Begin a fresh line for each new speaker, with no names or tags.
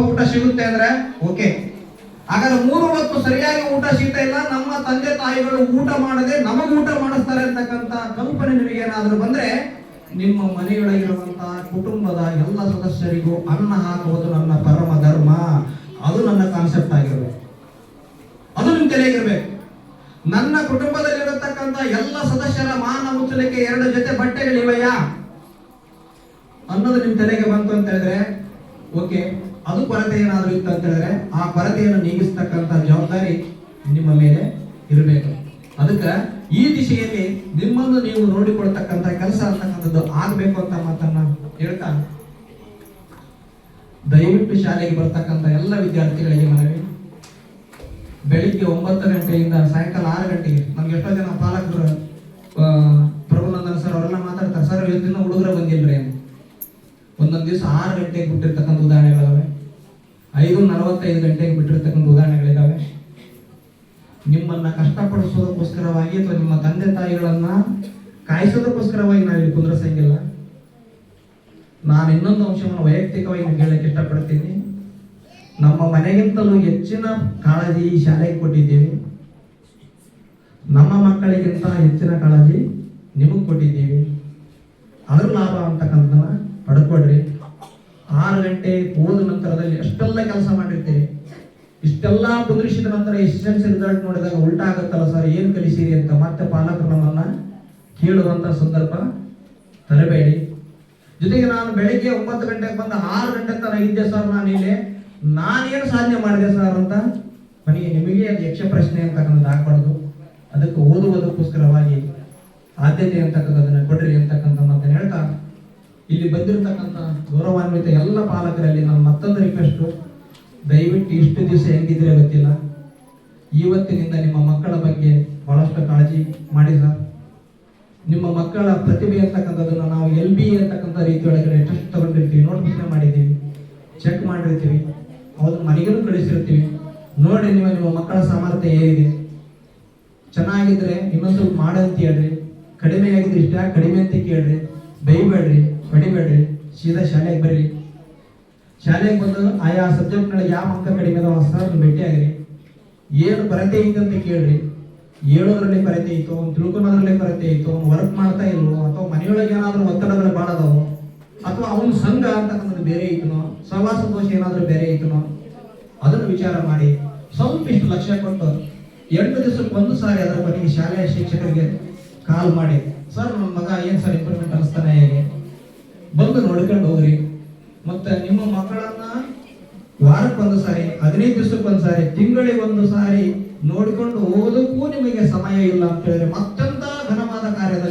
ಊಟ ಸಿಗುತ್ತೆ ಅಂದ್ರೆ ಓಕೆ. ಹಾಗಾದ್ರೆ ಮೂರು ಹೊತ್ತು ಸರಿಯಾಗಿ ಊಟ ಸಿಗ್ತಾ ಇಲ್ಲ, ನಮ್ಮ ತಂದೆ ತಾಯಿಗಳು ಊಟ ಮಾಡದೆ ನಮಗೆ ಊಟ ಮಾಡಿಸ್ತಾರೆ ಅಂತಕ್ಕಂತ ಕಲ್ಪನೆ ನಿಮಗೆ ಏನಾದ್ರೂ ಬಂದ್ರೆ ನಿಮ್ಮ ಮನೆಯೊಳಗಿರುವಂತಹ ಕುಟುಂಬದ ಎಲ್ಲ ಸದಸ್ಯರಿಗೂ ಅನ್ನ ಹಾಕುವುದು ನನ್ನ ಪರಮ ಧರ್ಮ. ಅದು ನನ್ನ ಕಾನ್ಸೆಪ್ಟ್ ಆಗಿರ್ಬೇಕು. ಅದು ನಿಮ್ ತಲೆಗಿರ್ಬೇಕು. ನನ್ನ ಕುಟುಂಬದಲ್ಲಿರತಕ್ಕಂತ ಎಲ್ಲ ಸದಸ್ಯರ ಮಾನ ಮುಚ್ಚಲಿಕ್ಕೆ ಎರಡು ಜೊತೆ ಬಟ್ಟೆಗಳಿವಯ್ಯ ಅನ್ನೋದು ನಿಮ್ ತಲೆಗೆ ಬಂತು ಅಂತ ಹೇಳಿದ್ರೆ, ಓಕೆ. ಅದು ಕೊರತೆ ಏನಾದ್ರೂ ಇತ್ತು ಅಂತ ಹೇಳಿದ್ರೆ ಆ ಕೊರತೆಯನ್ನು ನೀಗಿಸ್ತಕ್ಕಂತ ಜವಾಬ್ದಾರಿ ನಿಮ್ಮ ಮೇಲೆ ಇರಬೇಕು. ಅದಕ್ಕೆ ಈ ದಿಶೆಯಲ್ಲಿ ನಿಮ್ಮನ್ನು ನೀವು ನೋಡಿಕೊಳ್ತಕ್ಕಂತ ಕೆಲಸ ಅಂತಕ್ಕಂಥದ್ದು ಆಗ್ಬೇಕು ಅಂತ ಮಾತನ್ನ ಹೇಳ್ತಾ ದಯವಿಟ್ಟು ಶಾಲೆಗೆ ಬರ್ತಕ್ಕಂತ ಎಲ್ಲ ವಿದ್ಯಾರ್ಥಿಗಳಿಗೆ ಮನವಿ. ಬೆಳಿಗ್ಗೆ ಒಂಬತ್ತು ಗಂಟೆಯಿಂದ ಸಾಯಂಕಾಲ ಆರು ಗಂಟೆಗೆ. ನಮ್ಗೆ ಎಷ್ಟೋ ಜನ ಪಾಲಕರು ಪ್ರಭುನಂದನ್ ಸರ್ ಅವರೆಲ್ಲ ಮಾತಾಡ್ತಾರೆ, ಸರ್, ಇವತ್ತಿನ ಹುಡುಗರ ಬಂದಿಲ್ರಿ. ಒಂದೊಂದು ದಿವಸ ಆರು ಗಂಟೆಗೆ ಉದಾಹರಣೆಗಳಿದಾವೆ ಐದು ನಲವತ್ತೈದು ಗಂಟೆಗೆ ಬಿಟ್ಟಿರ್ತಕ್ಕಂಥ ಉದಾಹರಣೆಗಳಿದ್ದಾವೆ ನಿಮ್ಮನ್ನ ಕಷ್ಟಪಡಿಸೋದಕ್ಕೋಸ್ಕರವಾಗಿ ಅಥವಾ ನಿಮ್ಮ ತಂದೆ ತಾಯಿಗಳನ್ನ ಕಾಯಿಸೋದಕ್ಕೋಸ್ಕರವಾಗಿ ನಾವಿಲ್ಲಿ ಕುಂದ್ರಸಂಗಿಲ್ಲ. ನಾನು ಇನ್ನೊಂದು ಅಂಶವನ್ನು ವೈಯಕ್ತಿಕವಾಗಿ ಹೇಳಕ್ಕೆ ಇಷ್ಟಪಡ್ತೀನಿ. ನಮ್ಮ ಮನೆಗಿಂತಲೂ ಹೆಚ್ಚಿನ ಕಾಳಜಿ ಶಾಲೆಗೆ ಕೊಟ್ಟಿದ್ದೀವಿ. ನಮ್ಮ ಮಕ್ಕಳಿಗಿಂತ ಹೆಚ್ಚಿನ ಕಾಳಜಿ ನಿಮಗೆ ಕೊಟ್ಟಿದ್ದೀವಿ. ಅದ್ರ ಲಾಭ ಅಂತಕ್ಕಂಥ ಪಡ್ಕೊಡ್ರಿ ಆರು ಗಂಟೆ ಹೋದ ನಂತರದಲ್ಲಿ ಅಷ್ಟೆಲ್ಲ ಕೆಲಸ ಮಾಡಿರ್ತೀರಿ. ಇಷ್ಟೆಲ್ಲ ಕುದುರಿಸಿದ ನಂತರ ಎಸ್ ಎಸ್ ಎಲ್ ರಿಸಲ್ಟ್ ನೋಡಿದಾಗ ಉಲ್ಟಾ ಆಗುತ್ತಲ್ಲ ಸರ್, ಏನು ಕಲಿಸಿರಿ ಅಂತ ಮತ್ತೆ ಪಾಲಕರು ನಮ್ಮನ್ನ ಕೇಳುವಂತ ಸಂದರ್ಭ ತರಬೇಡಿ ಜೊತೆಗೆ ನಾನು ಬೆಳಿಗ್ಗೆ ಒಂಬತ್ತು ಗಂಟೆಗೆ ಬಂದ ಆರು ಗಂಟೆ ತನಕ ಇದ್ದೆ ಸರ್ ನಾನು ಇಲ್ಲಿ. ನಾನೇನು ಸಾಧನೆ ಮಾಡಿದೆ ಸರ್ ಅಂತ ನನಗೆ ನಿಮಗೆ ಅದು ಯಕ್ಷ ಪ್ರಶ್ನೆ ಅಂತಕ್ಕಂಥದ್ದು ಹಾಕ್ಬಾರ್ದು ಅದಕ್ಕೆ ಓದುವುದಕ್ಕೋಸ್ಕರವಾಗಿ ಆದ್ಯತೆ ಅಂತಕ್ಕಂಥದ್ದನ್ನು ಕೊಡ್ರಿ ಅಂತಕ್ಕಂಥ ಮಾತನ್ನು ಹೇಳ್ತಾ ಇಲ್ಲಿ ಬಂದಿರತಕ್ಕಂತ ಗೌರವಾನ್ವಿತ ಎಲ್ಲ ಪಾಲಕರಲ್ಲಿ ನನ್ನ ಮತ್ತೊಂದು ರಿಕ್ವೆಸ್ಟ್ ದಯವಿಟ್ಟು ಇಷ್ಟು ದಿವಸ ಹೆಂಗಿದ್ರೆ ಗೊತ್ತಿಲ್ಲ. ಇವತ್ತಿನಿಂದ ನಿಮ್ಮ ಮಕ್ಕಳ ಬಗ್ಗೆ ಬಹಳಷ್ಟು ಕಾಳಜಿ ಮಾಡಿ ಸರ್. ನಿಮ್ಮ ಮಕ್ಕಳ ಪ್ರತಿಭೆ ಅಂತಕ್ಕಂಥದ್ದನ್ನು ನಾವು ಎಲ್ ಬಿ ಅಂತಕ್ಕಂಥ ರೀತಿಯೊಳಗಡೆ ಟೆಸ್ಟ್ ತಗೊಂಡಿರ್ತೀವಿ ನೋಟಿಫಿಕೇಶನ್ ಮಾಡಿದ್ದೀವಿ ಚೆಕ್ ಮಾಡಿರ್ತೀವಿ ಅವ್ರನ್ನ ಮನೆಗೂ ಕಳಿಸಿರ್ತೀವಿ. ನೋಡಿ ನೀವು ನಿಮ್ಮ ಮಕ್ಕಳ ಸಾಮರ್ಥ್ಯ ಏನಿದೆ. ಚೆನ್ನಾಗಿದ್ರೆ ಇನ್ನೊಂದು ಮಾಡಂತ ಹೇಳ್ರಿ. ಕಡಿಮೆ ಆಗಿದ್ರೆ ಇಷ್ಟ, ಕಡಿಮೆ ಅಂತ ಕೇಳ್ರಿ. ಬೈಬೇಡ್ರಿ ಹೊಡಿಬೇಡ್ರಿ ಸೀದಾ ಶಾಲೆಗೆ ಬರ್ರಿ. ಶಾಲೆಗೆ ಬಂದು ಆಯಾ ಸಬ್ಜೆಕ್ಟ್ನಲ್ಲಿ ಯಾವ ಅಂಕ ಕಡಿಮೆ ಅದಾವ ಸರ್ ಭೇಟಿ ಆಗ್ರಿ. ಏನು ಐತೆ ಅಂತ ಕೇಳ್ರಿ. ಹೇಳೋದ್ರಲ್ಲಿ ಕೊರತೆ ಇತ್ತು ಅವ್ನು ತಿಳ್ಕೊಳೋದ್ರಲ್ಲಿ ಕೊರತೆ ಇತ್ತು ವರ್ಕ್ ಮಾಡ್ತಾ ಇಲ್ವೋ, ಅಥವಾ ಮನೆಯೊಳಗೆ ಏನಾದರೂ ಒತ್ತಡಗಳು ಭಾಳ ಅದಾವೋ, ಅಥವಾ ಅವನ ಸಂಘ ಅಂತಕ್ಕಂಥದ್ದು ಬೇರೆ ಐತನೋ, ಸಹವಾಸ ದೋಷ ಏನಾದರೂ ಬೇರೆ ಐತನೋ, ಅದನ್ನು ವಿಚಾರ ಮಾಡಿ ಸ್ವಲ್ಪ ಇಷ್ಟು ಲಕ್ಷ್ಯ ಕೊಟ್ಟು ಎಂಟು ದಿವಸಕ್ಕೆ ಒಂದು ಸಾರಿ ಅದರ ಬಗ್ಗೆ ಶಾಲೆಯ ಶಿಕ್ಷಕರಿಗೆ ಕಾಲ್ ಮಾಡಿ, ಸರ್ ನನ್ನ ಮಗ ಏನು ಸರ್ ಇಂಪ್ರೂವ್ಮೆಂಟ್ ಅನಿಸ್ತಾನೆ ಹೇಗೆ? ಬಂದು ನೋಡ್ಕೊಂಡು ಹೋಗ್ರಿ. ಮತ್ತೆ ನಿಮ್ಮ ಮಕ್ಕಳನ್ನ ವಾರಕ್ಕೊಂದು ಸಾರಿ, ಹದಿನೈದು ದಿವಸಕ್ಕೊಂದು ಸಾರಿ, ತಿಂಗಳಿಗೆ ಒಂದು ಸಾರಿ ನೋಡಿಕೊಂಡು ಹೋಗೋದಕ್ಕೂ ನಿಮಗೆ ಸಮಯ ಇಲ್ಲ ಅಂತ ಹೇಳಿದ್ರೆ ಮತ್ತೆಂತ ಘನವಾದ ಕಾರ್ಯದಲ್ಲಿ